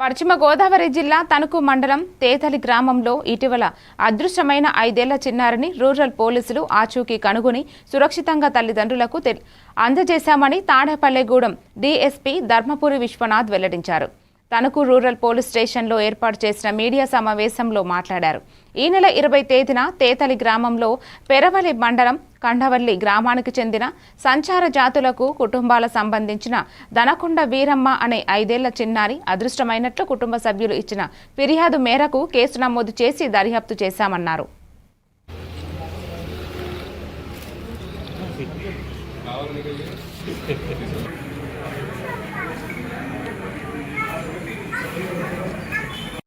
పశ్చిమ గోదావరి జిల్లా తణుకు మండలం తేతలి గ్రామంలో ఇటీవల అదృశ్యమైన ఐదేళ్ళ చిన్నారిని రూరల్ పోలీసులు ఆచూకీ కనుగొని సురక్షితంగా తల్లిదండ్రులకు అందజేశామని తాడేపల్లెగూడెం డీఎస్పీ ధర్మపురి విశ్వనాథ్ వెల్లడించారు. తణుకు రూరల్ పోలీస్ స్టేషన్లో ఏర్పాటు చేసిన మీడియా సమావేశంలో మాట్లాడారు. ఈ నెల ఇరవై తేదీన తేతలి గ్రామంలో పెరవలి మండలం కండవల్లి గ్రామానికి చెందిన సంచార జాతులకు కుటుంబాల సంబంధించిన దనకొండ వీరమ్మ అనే ఐదేళ్ళ చిన్నారి అదృష్టమైనట్లు కుటుంబ సభ్యులు ఇచ్చిన ఫిర్యాదు మేరకు కేసు నమోదు చేసి దర్యాప్తు చేశామన్నారు.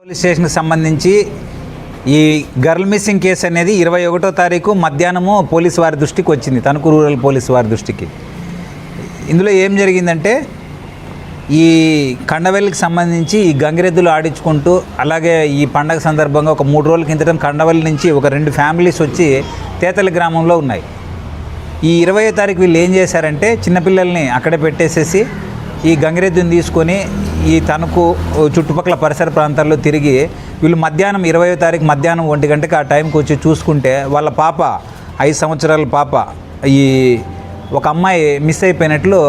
పోలీస్ స్టేషన్కి సంబంధించి ఈ గర్ల్ మిస్సింగ్ కేసు అనేది ఇరవై ఒకటో తారీఖు మధ్యాహ్నము పోలీసు వారి దృష్టికి వచ్చింది. తణుకు రూరల్ పోలీసు వారి దృష్టికి. ఇందులో ఏం జరిగిందంటే ఈ కండవల్లికి సంబంధించి ఈ గంగిరెద్దులు ఆడించుకుంటూ అలాగే ఈ పండగ సందర్భంగా ఒక మూడు రోజుల కిందట కండవల్లి నుంచి ఒక రెండు ఫ్యామిలీస్ వచ్చి తేతలి గ్రామంలో ఉన్నాయి. ఈ ఇరవై తారీఖు వీళ్ళు ఏం చేశారంటే చిన్నపిల్లల్ని అక్కడే పెట్టేసేసి ఈ గంగిరెద్దుని తీసుకొని ఈ తణుకు చుట్టుపక్కల పరిసర ప్రాంతాల్లో తిరిగి వీళ్ళు మధ్యాహ్నం ఇరవయో తారీఖు మధ్యాహ్నం ఒంటి గంటకి ఆ టైంకి వచ్చి చూసుకుంటే వాళ్ళ పాప ఐదు సంవత్సరాల పాప ఈ ఒక అమ్మాయి మిస్ అయిపోయినట్లు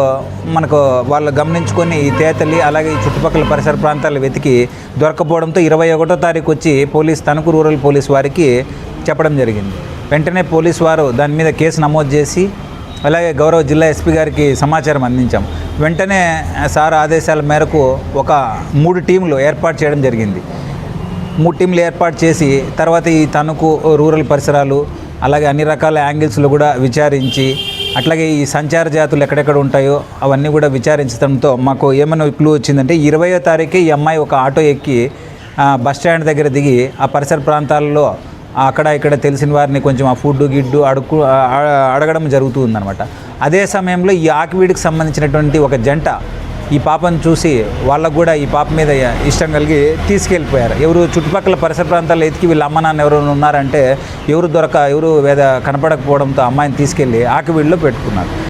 మనకు వాళ్ళు గమనించుకొని ఈ తేతలి అలాగే ఈ చుట్టుపక్కల పరిసర ప్రాంతాలు వెతికి దొరకపోవడంతో ఇరవై ఒకటో తారీఖు వచ్చి పోలీస్ తణుకు రూరల్ పోలీస్ వారికి చెప్పడం జరిగింది. వెంటనే పోలీస్ వారు దాని మీద కేసు నమోదు చేసి అలాగే గౌరవ జిల్లా ఎస్పీ గారికి సమాచారం అందించాం. వెంటనే సార్ ఆదేశాల మేరకు ఒక మూడు టీంలు ఏర్పాటు చేయడం జరిగింది. మూడు టీంలు ఏర్పాటు చేసి తర్వాత ఈ తణుకు రూరల్ పరిసరాలు అలాగే అన్ని రకాల యాంగిల్స్లో కూడా విచారించి అట్లాగే ఈ సంచార జాతులు ఎక్కడెక్కడ ఉంటాయో అవన్నీ కూడా విచారించడంతో మాకు ఏమైనా క్లూ వచ్చిందంటే ఇరవయో తారీఖు ఈ అమ్మాయి ఒక ఆటో ఎక్కి బస్ స్టాండ్ దగ్గర దిగి ఆ పరిసర ప్రాంతాల్లో అక్కడ ఇక్కడ తెలిసిన వారిని కొంచెం ఆ ఫుడ్ గిడ్డు అడుగు అడగడం అడగడం జరుగుతుందన్నమాట. అదే సమయంలో ఈ ఆకివీడికి సంబంధించినటువంటి ఒక జంట ఈ పాపను చూసి వాళ్ళకు కూడా ఈ పాప మీద ఇష్టం కలిగి తీసుకెళ్ళిపోయారు. ఎవరు చుట్టుపక్కల పరిసర ప్రాంతాల్లో ఎతికి వీళ్ళ అమ్మ నాన్న ఎవరైనా ఉన్నారంటే ఎవరు దొరక ఎవరు వేద కనపడకపోవడంతో అమ్మాయిని తీసుకెళ్ళి ఆకివీడిలో పెట్టుకున్నారు.